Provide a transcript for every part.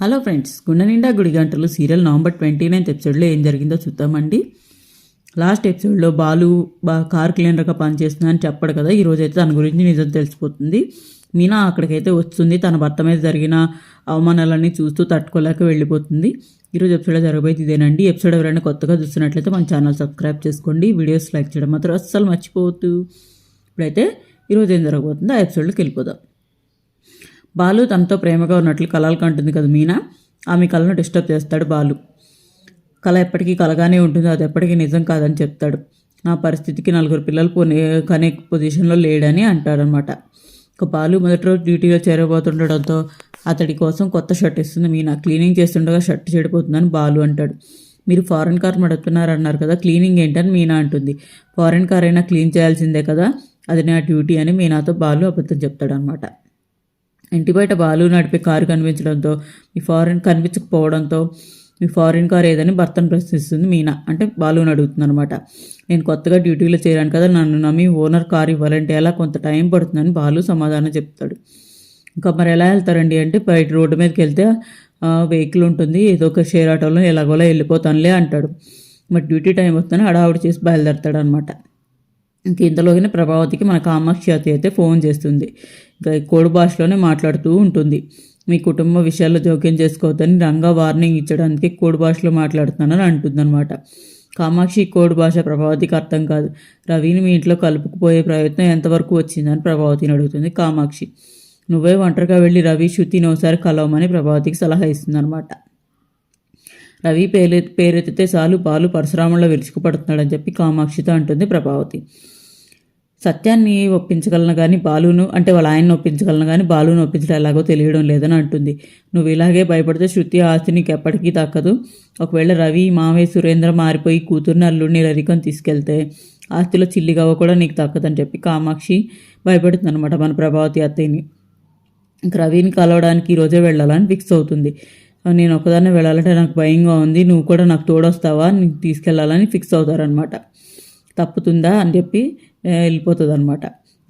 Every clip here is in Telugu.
హలో ఫ్రెండ్స్ గుండె నిండా గుడి గంటలు సీరియల్ నవంబర్ ట్వంటీ నైన్త్ ఎపిసోడ్లో ఏం జరిగిందో చూద్దామండి. లాస్ట్ ఎపిసోడ్లో బాలు బా కార్ క్లీనర్గా పనిచేస్తున్నా అని చెప్పడు కదా ఈరోజు అయితే తన గురించి నిజం తెలిసిపోతుంది. మీనా అక్కడికైతే వస్తుంది తన భర్త మీద జరిగిన అవమానాలన్నీ చూస్తూ తట్టుకోలేక వెళ్ళిపోతుంది. ఈరోజు ఎపిసోడ్ జరగబోయేది ఇదేనండి. ఎపిసోడ్ ఎవరైనా కొత్తగా చూస్తున్నట్లయితే మన ఛానల్ సబ్స్క్రైబ్ చేసుకోండి. వీడియోస్ లైక్ చేయడం మాత్రం అస్సలు మర్చిపోవద్దు. ఇప్పుడైతే ఈరోజు ఏం జరగబోతుందో ఆ ఎపిసోడ్లోకి వెళ్ళిపోదాం. బాలు తనతో ప్రేమగా ఉన్నట్లు కలలు కంటుంది కదా మీనా. ఆమె కళను డిస్టర్బ్ చేస్తాడు బాలు. కళ ఎప్పటికీ కలగానే ఉంటుంది. అది ఎప్పటికీ నిజం కాదని చెప్తాడు. నా పరిస్థితికి నలుగురు పిల్లలు పోనీ కనే పొజిషన్లో లేడని అంటాడనమాట. ఇక బాలు మొదటి రోజు డ్యూటీలో చేరబోతుండడంతో అతడి కోసం కొత్త షర్ట్ ఇస్తుంది మీనా క్లీనింగ్ చేస్తుండగా షర్ట్ చెడిపోతుందని బాలు అంటాడు. మీరు ఫారెన్ కార్ నడుపుతున్నారన్నారు కదా క్లీనింగ్ ఏంటని మీనా అంటుంది. ఫారెన్ కార్ అయినా క్లీన్ చేయాల్సిందే కదా అది నా డ్యూటీ అని మీనాతో బాలు అబద్ధం చెప్తాడనమాట. ఇంటి బయట బాలు నడిపే కారు కనిపించడంతో మీ ఫారిన్ కనిపించకపోవడంతో మీ ఫారిన్ కార్ ఏదని భర్తను ప్రశ్నిస్తుంది మీనా. అంటే బాలుని అడుగుతుంది అనమాట నేను కొత్తగా డ్యూటీలో చేరాను కదా నన్ను నమ్మి ఓనర్ కార్ ఇవ్వాలంటే ఎలా కొంత టైం పడుతుందని బాలు సమాధానం చెప్తాడు. ఇంకా మరి ఎలా వెళ్తారండి అంటే బయట రోడ్డు మీదకి వెళ్తే వెహికల్ ఉంటుంది ఏదో ఒక షేర్ ఆటోలో ఎలాగోలా వెళ్ళిపోతానులే అంటాడు. మరి డ్యూటీ టైం వస్తుందని హడావుడి చేసి బయలుదేరతాడు అనమాట ఇంక ఇంతలోనే ప్రభావతికి మన కామాక్షి అతి అయితే ఫోన్ చేస్తుంది. ఇంకా కోడి భాషలోనే మాట్లాడుతూ ఉంటుంది. మీ కుటుంబ విషయాల్లో జోక్యం చేసుకోవద్దని రంగా వార్నింగ్ ఇచ్చడానికి కోడి భాషలో మాట్లాడుతున్నానని అంటుందన్నమాట. కామాక్షి కోడి భాష ప్రభావతికి అర్థం కాదు. రవిని మీ ఇంట్లో కలుపుకుపోయే ప్రయత్నం ఎంతవరకు వచ్చిందని ప్రభావతిని అడుగుతుంది కామాక్షి. నువ్వే ఒంటరిగా వెళ్ళి రవి శృతిని ఒకసారి కలవమని ప్రభావతికి సలహా ఇస్తుందన్నమాట. రవి పేరు పేరెత్తితే చాలు పాలు పరశురాముల్లో విరుచుకుపడుతున్నాడని చెప్పి కామాక్షితో అంటుంది ప్రభావతి. సత్యాన్ని ఒప్పించగలను కానీ బాలును అంటే వాళ్ళ ఆయన్ని ఒప్పించగలను కానీ బాలును ఒప్పించడం ఎలాగో తెలియడం లేదని అంటుంది. నువ్వు ఇలాగే భయపడితే శృతి ఆస్తి నీకు ఎప్పటికీ దక్కదు ఒకవేళ రవి మావే సురేంద్ర మారిపోయి కూతుర్ని అల్లుడిని రరికొని తీసుకెళ్తే ఆస్తిలో చిల్లిగవ్వ కూడా నీకు తక్కదని చెప్పి కామాక్షి భయపడుతుంది అనమాట మన ప్రభావతి అత్తయ్యని. ఇంక రవిని కలవడానికి ఈరోజే వెళ్ళాలని ఫిక్స్ అవుతుంది. నేను ఒకదాన్నే వెళ్ళాలంటే నాకు భయంగా ఉంది నువ్వు కూడా నాకు తోడొస్తావా నీకు తీసుకెళ్ళాలని ఫిక్స్ అవుతారనమాట తప్పుతుందా అని చెప్పి వెళ్ళిపోతుంది అనమాట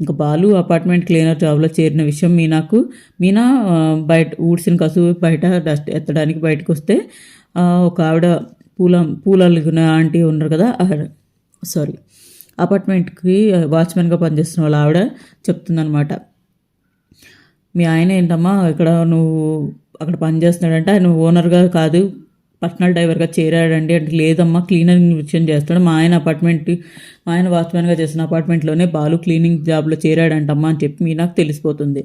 ఇంకా బాలు అపార్ట్మెంట్ క్లీనర్ జాబ్లో చేరిన విషయం మీనాకు. మీనా బయట ఊడ్చిన కసువు బయట డస్ట్ ఎత్తడానికి బయటకు వస్తే ఒక ఆవిడ పూల పూలల్లిన ఆంటీ ఉన్నారు కదా సారీ అపార్ట్మెంట్కి వాచ్మెన్గా పనిచేస్తున్న వాళ్ళ ఆవిడ చెప్తుందనమాట మీ ఆయన ఏంటమ్మా ఇక్కడ నువ్వు అక్కడ పనిచేస్తున్నాడంటే ఆయన ఓనర్గా కాదు పర్సనల్ డ్రైవర్గా చేరాడండి. అంటే లేదమ్మా క్లీనింగ్ విషయం చేస్తాడు. మా ఆయన అపార్ట్మెంట్ మా ఆయన వాచ్మెన్గా చేసిన అపార్ట్మెంట్లోనే బాలు క్లీనింగ్ జాబ్లో చేరాడంటమ్మా అని చెప్పి మీనాకు తెలిసిపోతుంది.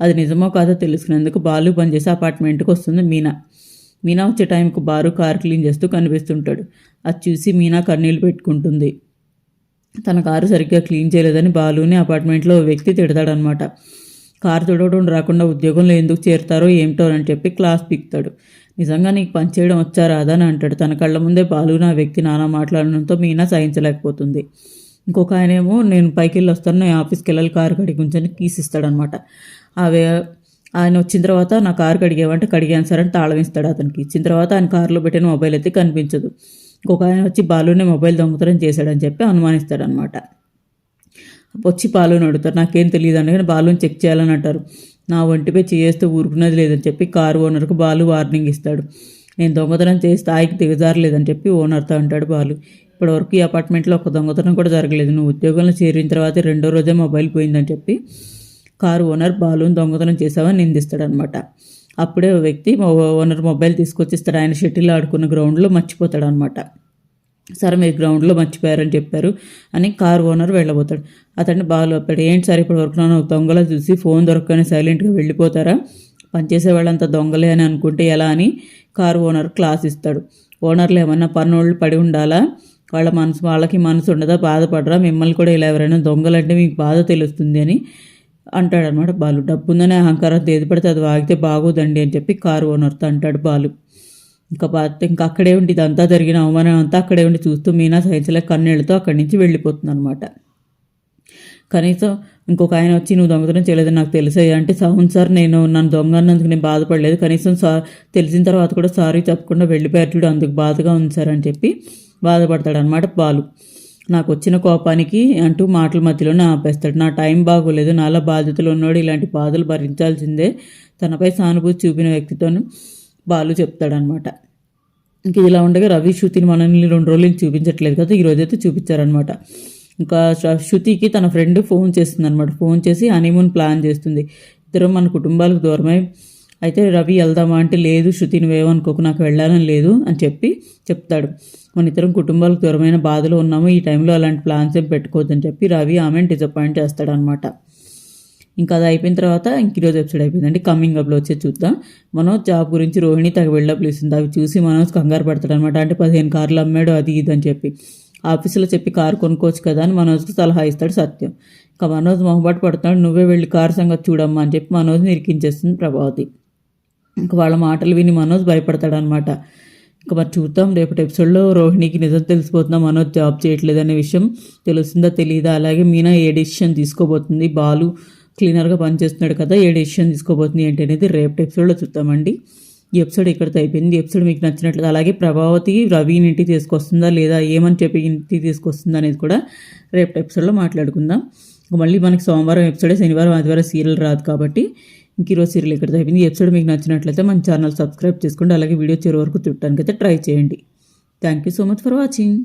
అది నిజమో కాదో తెలుసుకునేందుకు బాలు పనిచేసే అపార్ట్మెంట్కి వస్తుంది మీనా. మీనా వచ్చే టైంకు బారు కార్ క్లీన్ చేస్తూ కనిపిస్తుంటాడు. అది చూసి మీనా కన్నీళ్ళు పెట్టుకుంటుంది. తన కారు సరిగ్గా క్లీన్ చేయలేదని బాలుని అపార్ట్మెంట్లో వ్యక్తి తిడతాడనమాట. కారు తుడవడం రాకుండా ఉద్యోగంలో ఎందుకు చేరుతారో ఏమిటో అని చెప్పి క్లాస్ పిక్తాడు. నిజంగా నీకు పనిచేయడం వచ్చా రాదా అని అంటాడు. తన కళ్ళ ముందే బాలు నా వ్యక్తి నానా మాట్లాడడంతో మీనా సహించలేకపోతుంది. ఇంకొక ఆయనేమో నేను పైకి వెళ్ళి వస్తాను నేను ఆఫీస్కి వెళ్ళాలి కారు కడిగి ఉంచని కీస్ ఇస్తాడనమాట అవే ఆయన వచ్చిన తర్వాత నా కారు కడిగేవంటే కడిగాను సార్ అని తాళం ఇస్తాడు అతనికి. ఇచ్చిన తర్వాత ఆయన కారులో పెట్టిన మొబైల్ అయితే కనిపించదు. ఇంకొక ఆయన వచ్చి బాలునే మొబైల్ దొంగతనం చేశాడని చెప్పి అనుమానిస్తాడనమాట. వచ్చి బాలుని అడుగుతారు నాకేం తెలియదు అని బాలుని చెక్ చేయాలని అంటారు. నా ఒంటిపై చేస్తే ఊరుకున్నది లేదని చెప్పి కారు ఓనర్కు బాలు వార్నింగ్ ఇస్తాడు. నేను దొంగతనం చేసి స్థాయికి దిగజారలేదని చెప్పి ఓనర్తో అంటాడు బాలు. ఇప్పటివరకు ఈ అపార్ట్మెంట్లో ఒక దొంగతనం కూడా జరగలేదు. నువ్వు ఉద్యోగంలో చేరిన తర్వాత రెండో రోజే మొబైల్ పోయిందని చెప్పి కారు ఓనర్ బాలుని దొంగతనం చేసావని నిందిస్తాడనమాట అప్పుడే వ్యక్తి ఓనర్ మొబైల్ తీసుకొచ్చిస్తాడు ఆయన షటిల్ ఆడుకున్న గ్రౌండ్లో మర్చిపోతాడనమాట సరే మీరు గ్రౌండ్లో మర్చిపోయారని చెప్పారు అని కార్ ఓనర్ వెళ్ళబోతాడు. అతన్ని బాగా లోపాడు ఏంటి సార్ ఇప్పుడు వరకు నన్ను దొంగలా చూసి ఫోన్ దొరకని సైలెంట్గా వెళ్ళిపోతారా? పనిచేసే వాళ్ళంతా దొంగలే అని అనుకుంటే ఎలా? అని కార్ ఓనర్ క్లాస్ ఇస్తాడు. ఓనర్లు ఏమన్నా పన్నోళ్ళు పడి ఉండాలా? వాళ్ళ మనసు వాళ్ళకి మనసు ఉండదా? బాధపడరా? మిమ్మల్ని కూడా ఇలా ఎవరైనా దొంగలంటే మీకు బాధ తెలుస్తుంది అని అంటాడనమాట బాలు. డబ్బు ఉందనే అహంకారం ఏది పడితే అది వాగితే బాగోదండి అని చెప్పి కారు ఓనర్తో అంటాడు బాలు. ఇంకా ఇంకా అక్కడే ఉండి ఇదంతా జరిగిన అవమానం అంతా అక్కడే ఉండి చూస్తూ మీనా సహించలేక కన్నీళ్ళతో అక్కడి నుంచి వెళ్ళిపోతుంది అనమాట కనీసం ఇంకొక ఆయన వచ్చి నువ్వు దొంగతనం చేయలేదని నాకు తెలిసే అంటే అవును సార్ నేను నన్ను దొంగ అన్నందుకు నేను బాధపడలేదు. కనీసం సా తెలిసిన తర్వాత కూడా సారీ చెప్పకుండా వెళ్ళిపోయారు చూడు అందుకు బాధగా ఉంది సార్ అని చెప్పి బాధపడతాడు అనమాట బాలు. నాకు వచ్చిన కోపానికి అంటూ మాటల మధ్యలోనే ఆపేస్తాడు. నా టైం బాగోలేదు. నాలా బాధ్యతలు ఉన్నాడు ఇలాంటి బాధలు భరించాల్సిందే. తనపై సానుభూతి చూపిన వ్యక్తితోనే బాలు చెప్తాడనమాట. ఇంక ఇలా ఉండగా రవి శృతిని మనల్ని రెండు రోజులు చూపించట్లేదు కదా ఈరోజైతే చూపించారనమాట. ఇంకా శృతికి తన ఫ్రెండ్ ఫోన్ చేస్తుంది అనమాట ఫోన్ చేసి హనీమూన్ ప్లాన్ చేస్తుంది. ఇద్దరం మన కుటుంబాలకు దూరమై. అయితే రవి వెళ్దామా అంటే లేదు శృతి నువ్వేమనుకోకు నాకు వెళ్ళాలని లేదు అని చెప్పి చెప్తాడు. మన ఇద్దరం కుటుంబాలకు దూరమైన బాధలో ఉన్నాము ఈ టైంలో అలాంటి ప్లాన్స్ ఏం పెట్టుకోవద్దని చెప్పి రవి ఆమెను డిసప్పాయింట్ చేస్తాడనమాట. ఇంకా అది అయిపోయిన తర్వాత ఇంక ఈరోజు ఎపిసోడ్ అయిపోయిందండి. కమింగ్ అప్లో వచ్చే చూద్దాం. మనోజ్ జాబ్ గురించి రోహిణి తగ వెళ్ళప్పుడు ఇస్తుంది అవి చూసి మనోజ్ కంగారు పడతాడు అనమాట అంటే పదిహేను కార్లు అమ్మాడు అది ఇది అని చెప్పి. ఆఫీసులో చెప్పి కారు కొనుక్కోవచ్చు కదా అని మనోజ్కి సలహా ఇస్తాడు సత్యం. ఇంకా మనోజ్ మొహబాటు పడుతున్నాడు. నువ్వే వెళ్ళి కారు సంగతి చూడమ్మా అని చెప్పి మనోజ్ని నిరికించేస్తుంది ప్రభావతి. ఇంకా వాళ్ళ మాటలు విని మనోజ్ భయపడతాడనమాట ఇంకా మరి చూద్దాం. రేపటి ఎపిసోడ్లో రోహిణికి నిజం తెలిసిపోతుందా? మనోజ్ జాబ్ చేయట్లేదనే విషయం తెలుస్తుందా? తెలియదా అలాగే మీనా ఏ డెసిషన్ తీసుకోబోతుంది? బాలు క్లీనర్గా పనిచేస్తున్నాడు కదా ఏ డెసిషన్ తీసుకోబోతుంది ఏంటి అనేది రేపటి ఎపిసోడ్లో చూద్దామండి. ఈ ఎపిసోడ్ ఇక్కడితో అయిపోయింది. ఎపిసోడ్ మీకు నచ్చినట్లు అలాగే ప్రభావతి రవిని ఇంటికి తీసుకొస్తుందా లేదా ఏమని చెప్పి ఇంటికి తీసుకొస్తుందా అనేది కూడా రేపటి ఎపిసోడ్లో మాట్లాడుకుందాం. మళ్ళీ మనకి సోమవారం ఎపిసోడే శనివారం ఆదివారం సీరియల్ రాదు కాబట్టి ఇంక ఈరోజు సీరియల్ ఇక్కడ అయిపోయింది. ఎపిసోడ్ మీకు నచ్చినట్లయితే మన ఛానల్ సబ్స్క్రైబ్ చేసుకోండి. అలాగే వీడియో చివరి వరకు చుట్టానికి అయితే ట్రై చేయండి. Thank you so much for watching.